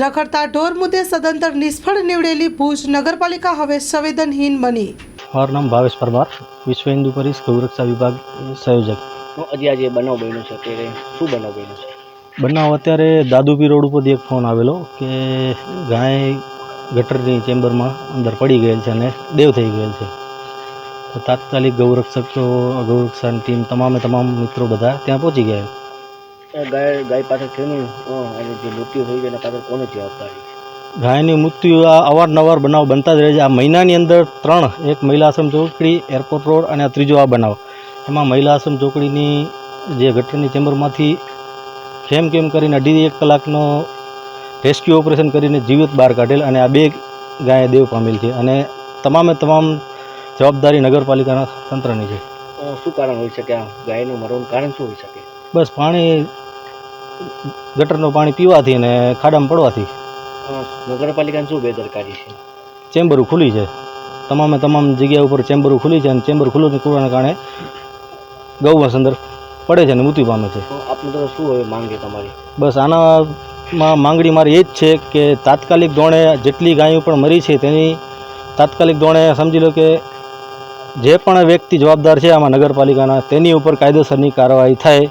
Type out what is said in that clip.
રખડતા ઢોર મુદ્દે સદંતર નિષ્ફળ નીવડેલી ભુજ નગરપાલિકા હવે સંવેદનહીન બની. મારું નામ ભાવેશ પરમાર વિશ્વ હિન્દુ પરિષદ ગૌરક્ષા વિભાગ સંયોજક. તો હજી આજે બનાવ બન્યો છે અત્યારે શું બનાવ બન્યો છે? બનાવ અત્યારે દાદુપી રોડ ઉપરથી એક ફોન આવેલો કે ગાય ગટરની ચેમ્બરમાં અંદર પડી ગયેલ છે અને દેવ થઈ ગયેલ છે. તો તાત્કાલિક ગૌરક્ષકો ગૌરક્ષાની ટીમ તમામે તમામ મિત્રો બધા ત્યાં પહોંચી ગયા. ગાય ગાય પાછળ શેનું અને જે મૃત્યુ થઈ ગયું એના પાછળ કોને જવાબદારી? ગાયની મૃત્યુ આ અવારનવાર બનાવ બનતા જ રહે છે. આ મહિનાની અંદર ત્રણ એક મહિલા આશ્રમ ચોકડી એરપોર્ટ રોડ અને આ ત્રીજો આ બનાવ. એમાં મહિલા આશ્રમ ચોકડીની જે ગટરની ચેમ્બરમાંથી કેમ કેમ કરીને અઢી એક કલાકનો રેસ્ક્યુ ઓપરેશન કરીને જીવિત બહાર કાઢેલ અને આ બે ગાય દેવ પામેલ છે અને તમામે તમામ જવાબદારી નગરપાલિકાના તંત્રની છે. શું કારણ હોઈ શકે? આ ગાયનું મરવાનું કારણ શું હોઈ શકે? બસ પાણી ગટરનું પાણી પીવાથી અને ખાડામાં પડવાથી. નગરપાલિકાની શું બેદરકારી છે? ચેમ્બરો ખુલી છે. તમામે તમામ જગ્યા ઉપર ચેમ્બરો ખુલ્લી છે અને ચેમ્બર ખુલ્લું ખુલવાને કારણે ગૌવંશ અંદર પડે છે અને મૃત્યુ પામે છે. આપણે તો શું હવે માંગે તમારી? બસ આનામાં માંગણી મારી એ જ છે કે તાત્કાલિક ધોરણે જેટલી ગાયો પણ મરી છે તેની તાત્કાલિક ધોરણે સમજી લો કે જે પણ વ્યક્તિ જવાબદાર છે આમાં નગરપાલિકાના તેની ઉપર કાયદેસરની કાર્યવાહી થાય